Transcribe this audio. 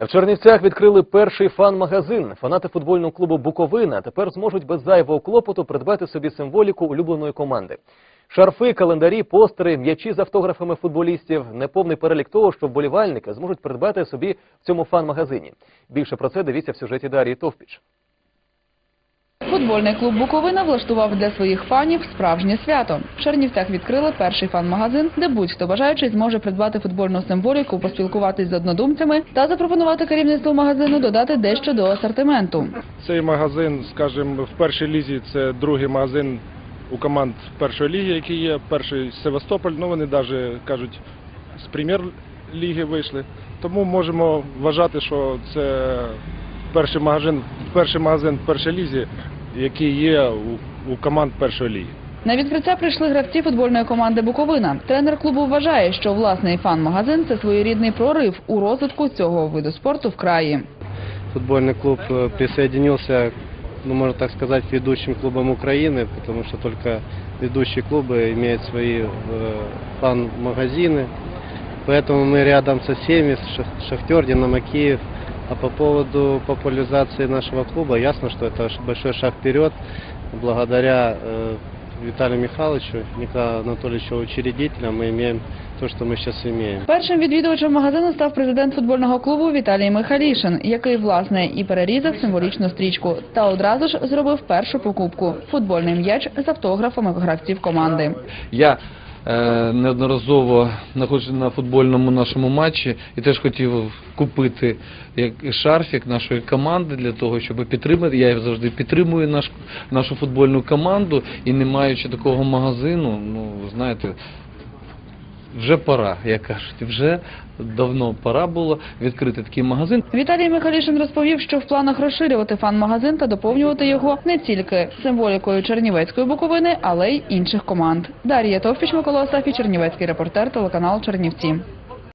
В Чернівцях відкрили перший фан-магазин. Фанати футбольного клубу Буковина тепер зможуть без зайвого клопоту придбати собі символіку улюбленої команди. Шарфи, календарі, постери, м'ячі з автографами футболістів – неповний перелік того, що вболівальники зможуть придбати собі в цьому фан-магазині. Більше про це дивіться в сюжеті Дарії Товпіч. Футбольний клуб Буковина влаштував для своїх фанів справжнє свято. В Чернівцях відкрили перший фан-магазин, де будь-хто бажаючий зможе придбати футбольну символіку, поспілкуватись з однодумцями та запропонувати керівництву магазину додати дещо до асортименту. Цей магазин, скажімо, в першій лізі це другий магазин у команд першої ліги, які є. Перший Севастополь, ну вони навіть кажуть, з прем'єр-ліги вийшли. Тому можемо вважати, що це перший магазин, перший магазин в першій лізі, який є у, у команд першої ліги. На відкриття прийшли гравці футбольної команди Буковина. Тренер клубу вважає, що власний фан-магазин це своєрідний прорив у розвитку цього виду спорту в краї. футбольный клуб э, присоединился, ну, можно так сказать, к ведущим клубам Украины, потому что только ведущие клубы имеют свои э, фан-магазины. Поэтому мы рядом со всеми, с Шах- Шахтер, Динамо Киев. А по поводу популяризации нашего клуба, ясно, что это ш- большой шаг вперед. Благодаря э, Виталию Михайловичу, Николаю Анатольевичу, учредителям, мы имеем то, что мы сейчас имеем. Першим відвідувачем магазину став президент футбольного клубу Віталій Михалішин, який власне і перерізав символічну стрічку та одразу ж зробив першу покупку футбольний м'яч з автографами гравців команди. Я е, неодноразово знаходжусь на футбольному нашому матчі і теж хотів купити як шарфік нашої команди для того, щоб підтримати. Я завжди підтримую наш, нашу футбольну команду і не маючи такого магазину, ну знаєте. Вже пора, як кажуть, вже давно пора було відкрити такий магазин. Віталій Михалішин розповів, що в планах розширювати фан-магазин та доповнювати його не тільки символікою Чернівецької буковини, але й інших команд. Дар'я Товпіч, Микола Осафій, Чернівецький репортер, телеканал Чернівці.